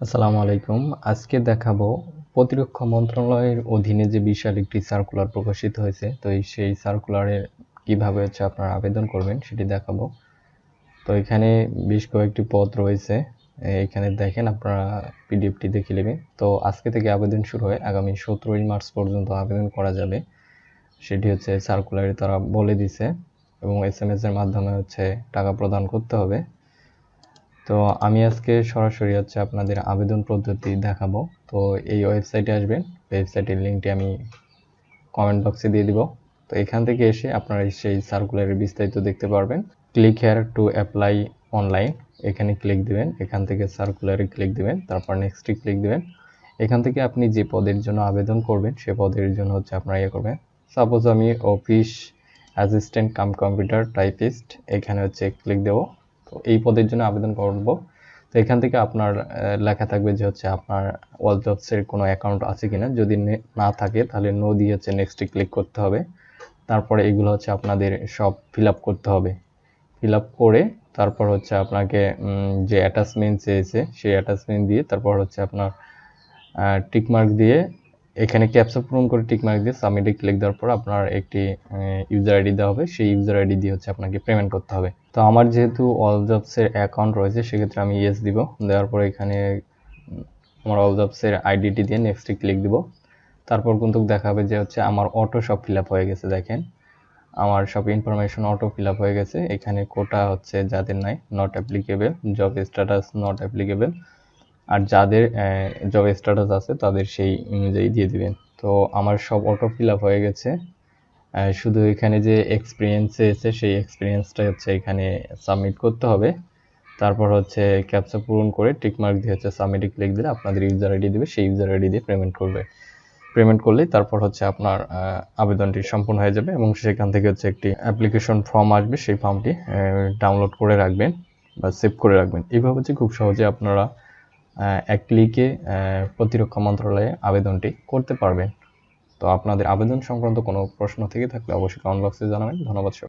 আসসালামু আলাইকুম। আজকে দেখাবো প্রতিরক্ষা মন্ত্রণালয়ের অধীনে যে বিশাল একটি সার্কুলার প্রকাশিত হয়েছে, তো সেই সার্কুলারে কীভাবে হচ্ছে আপনারা আবেদন করবেন সেটি দেখাবো। তো এখানে বেশ কয়েকটি পদ রয়েছে। এখানে দেখেন আপনারা পিডিএফটি দেখে নেবেন। তো আজকে থেকে আবেদন শুরু হয়, আগামী সতেরোই মার্চ পর্যন্ত আবেদন করা যাবে। সেটি হচ্ছে সার্কুলারে তারা বলে দিছে এবং এস এম এস এর মাধ্যমে হচ্ছে টাকা প্রদান করতে হবে। তো আমি আজকে সরাসরি হচ্ছে আপনাদের আবেদন পদ্ধতি দেখাবো। তো এই ওয়েবসাইটে আসবেন ওয়েবসাইটের লিঙ্কটি আমি কমেন্ট বক্সে দিয়ে দিব। তো এখান থেকে এসে আপনারা সেই সার্কুলারের বিস্তারিত দেখতে পারবেন। Click here to apply online এখানে ক্লিক দিবেন, এখান থেকে সার্কুলারে ক্লিক দিবেন, তারপর নেক্সটে ক্লিক দিবেন। এখান থেকে আপনি যে পদের জন্য আবেদন করবেন, সে পদের জন্য হচ্ছে আপনারা ইয়ে করবেন। সাপোজ আমি office assistant cum computer typist এখানে হচ্ছে ক্লিক দেবো। তো এই পদের জন্য আবেদন করব তো এখান থেকে আপনার লেখা থাকবে যে হচ্ছে আপনার ওয়াল কোনো অ্যাকাউন্ট আছে কিনা। যদি না থাকে তাহলে নো দিয়ে হচ্ছে নেক্সটে ক্লিক করতে হবে। তারপরে এগুলো হচ্ছে আপনাদের সব ফিল করতে হবে। ফিল করে তারপর হচ্ছে আপনাকে যে অ্যাটাচমেন্ট চেয়েছে সেই অ্যাটাচমেন্ট দিয়ে তারপর হচ্ছে আপনার টিকমার্ক দিয়ে এখানে ক্যাপচা পূরণ করে টিকমার্ক দিয়ে সাবমিটে ক্লিক দেওয়ার পর আপনার একটি ইউজার আইডি দেওয়া হবে। সেই ইউজার আইডি দিয়ে হচ্ছে আপনাকে পেমেন্ট করতে হবে। তো আমার যেহেতু অল জবসের অ্যাকাউন্ট রয়েছে, সেক্ষেত্রে আমি ইয়েস দিব। দেওয়ার পর এখানে আমার অল জবসের আইডিটি দিয়ে নেক্সটে ক্লিক দিব। তারপর কিন্তু দেখাবে যে হচ্ছে আমার অটো সব ফিল হয়ে গেছে, দেখেন। আমার সব ইনফরমেশন অটো ফিল হয়ে গেছে। এখানে কোটা হচ্ছে যাদের নাই not applicable job status not applicable আর যাদের জব স্ট্যাটাস আছে, তাদের সেই অনুযায়ী দিয়ে দিবেন। তো আমার সব অটো ফিল হয়ে গেছে। শুধু এখানে যে এক্সপিরিয়েন্স এসে সেই এক্সপিরিয়েন্সটা হচ্ছে এখানে সাবমিট করতে হবে। তারপর হচ্ছে ক্যাপচা পূরণ করে টিকমার্ক দিয়ে হচ্ছে সাবমিটে ক্লিক দিলে আপনাদের ইউজার আইডি দেবে, সেই ইউজার আইডি দিয়ে পেমেন্ট করবে। পেমেন্ট করলেই তারপর হচ্ছে আপনার আবেদনটি সম্পূর্ণ হয়ে যাবে এবং সেখান থেকে হচ্ছে একটি অ্যাপ্লিকেশন ফর্ম আসবে, সেই ফর্মটি ডাউনলোড করে রাখবেন বা সেভ করে রাখবেন। এইভাবে হচ্ছে খুব সহজে আপনারা এক ক্লিকে প্রতিরক্ষা মন্ত্রণালয়ে আবেদনটি করতে পারবেন। তো আপনাদের আবেদন সংক্রান্ত কোনো প্রশ্ন থেকে থাকলে অবশ্যই কমেন্ট বক্সে জানাবেন। ধন্যবাদ